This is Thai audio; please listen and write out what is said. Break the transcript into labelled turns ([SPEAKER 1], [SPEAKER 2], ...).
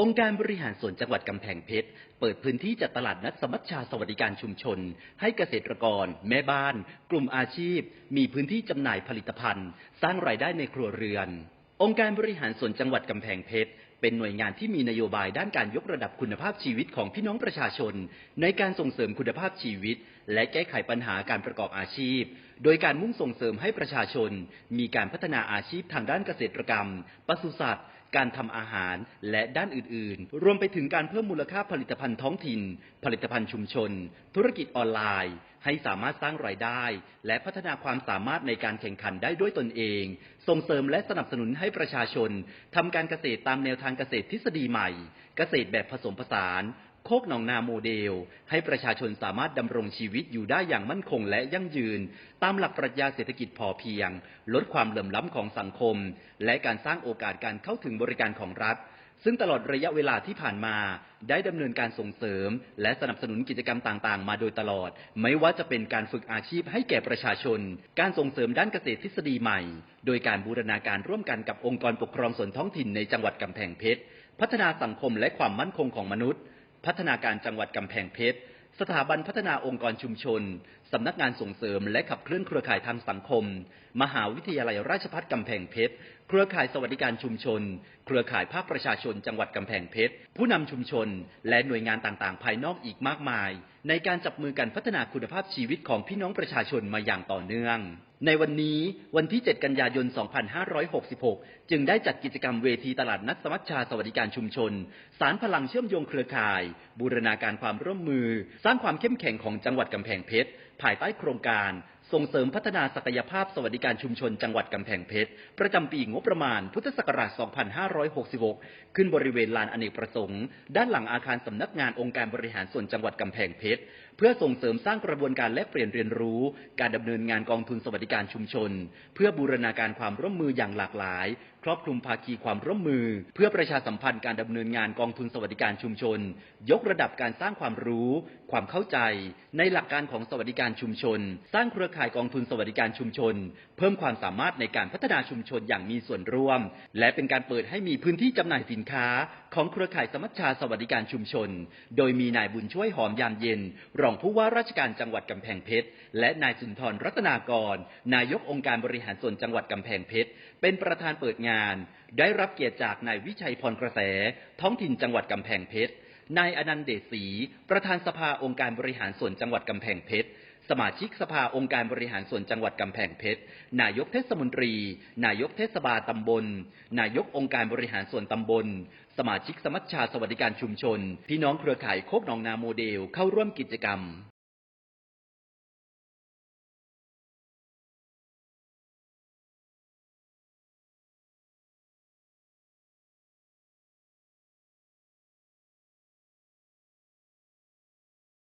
[SPEAKER 1] องค์การบริหารส่วนจังหวัดกำแพงเพชร เปิดพื้นที่จัดตลาดนัดสมัชชาสวัสดิการชุมชน ให้เกษตรกร แม่บ้าน กลุ่มอาชีพ มีพื้นที่จำหน่ายผลิตภัณฑ์ สร้างรายได้ในครัวเรือน องค์การบริหารส่วนจังหวัดกำแพงเพชรเป็นหน่วยงานที่มีนโยบายด้านการยกระดับคุณภาพชีวิตของพี่น้องประชาชน ในการส่งเสริมคุณภาพชีวิต และแก้ไขปัญหาการประกอบอาชีพ โดยการมุ่งส่งเสริมให้ประชาชน มีการพัฒนาอาชีพทางด้านเกษตรกรรมปศุสัตว์ การทำอาหารและด้านอื่นๆ รวมไปถึงการเพิ่มมูลค่าผลิตภัณฑ์ท้องถิ่น ผลิตภัณฑ์ชุมชน ธุรกิจออนไลน์ ให้สามารถสร้างรายได้ และพัฒนาความสามารถในการแข่งขันได้ด้วยตนเอง ส่งเสริมและสนับสนุนให้ประชาชนทำการเกษตรตามแนวทางเกษตรทฤษฎีใหม่ เกษตรแบบผสมผสาน โคกหนองนาโมเดล ให้ประชาชนสามารถดำรงชีวิตอยู่ได้อย่างมั่นคงและยั่งยืน ตามหลักปรัชญาเศรษฐกิจพอเพียง ลดความเหลื่อมล้ำของสังคม และการสร้างโอกาสการเข้าถึงบริการของรัฐ ซึ่งตลอดระยะเวลาที่ผ่านมา ได้ดำเนินการส่งเสริม และสนับสนุนกิจกรรมต่างๆ มาโดยตลอด ไม่ว่าจะเป็นการฝึกอาชีพให้แก่ประชาชน การส่งเสริมด้านเกษตรทฤษฎีใหม่ โดยการบูรณาการร่วมกันกับองค์กรปกครองส่วนท้องถิ่นในจังหวัดกำแพงเพชร พัฒนาสังคมและความมั่นคงของมนุษย์ พัฒนาการจังหวัดกำแพงเพชร สถาบันพัฒนาองค์กรชุมชน สำนักงานส่งเสริมและขับเคลื่อนเครือข่ายทางสังคม มหาวิทยาลัยราชภัฏกำแพงเพชร เครือข่ายสวัสดิการชุมชน เครือข่ายภาคประชาชนจังหวัดกำแพงเพชร ผู้นำชุมชน และหน่วยงานต่างๆ ภายนอกอีกมากมาย ในการจับมือกันพัฒนาคุณภาพชีวิตของพี่น้องประชาชนมาอย่างต่อเนื่อง ในวันนี้วันที่ 7 กันยายน 2566 จึงได้จัดกิจกรรมเวทีตลาดนัดสมัชชาสวัสดิการชุมชน สารพลังเชื่อมโยงเครือข่าย บูรณาการความร่วมมือ สร้างความเข้มแข็งของจังหวัดกำแพงเพชร ภายใต้โครงการ ส่งเสริมพัฒนาศักยภาพสวัสดิการชุมชนจังหวัดกำแพงเพชร ประจำปีงบประมาณ พุทธศักราช 2566 ขึ้นบริเวณลานอเนกประสงค์ ด้านหลังอาคารสำนักงานองค์การบริหารส่วนจังหวัดกำแพงเพชรเพื่อส่งเสริมสร้างกระบวนการแลกเปลี่ยนเรียนรู้ การดำเนินงานกองทุนสวัสดิการชุมชน เพื่อบูรณาการความร่วมมืออย่างหลากหลาย ครอบคลุมภาคีความร่วมมือ เพื่อประชาสัมพันธ์การดำเนินงานกองทุนสวัสดิการชุมชน ยกระดับการสร้างความรู้ ความเข้าใจ ในหลักการของสวัสดิการชุมชน สร้างเครือข่ายกองทุนสวัสดิการชุมชน เพิ่มความสามารถในการพัฒนาชุมชนอย่างมีส่วนร่วม และเป็นการเปิดให้มีพื้นที่จำหน่ายสินค้าของเครือข่ายสมัชชาสวัสดิการชุมชน โดยมีนายบุญช่วยหอมยามเย็น รองผู้ว่าราชการจังหวัดกำแพงเพชร และนายสุนทรรัตนากร นายกองค์การบริหารส่วนจังหวัดกำแพงเพชร เป็นประธานเปิดงาน ได้รับเกียรติจากนายวิชัยพรกระแส ท้องถิ่นจังหวัดกำแพงเพชรนายอนันต์เดชศรีประธานสภาองค์การบริหารส่วนจังหวัดกำแพงเพชร สมาชิกสภาองค์การบริหารส่วนจังหวัดกำแพงเพชร นายกเทศมนตรี นายกเทศบาลตำบล นายกองค์การบริหารส่วนตำบล สมาชิกสมัชชาสวัสดิการชุมชน พี่น้องเครือข่ายโคกหนองนาโมเดลเข้าร่วมกิจกรรม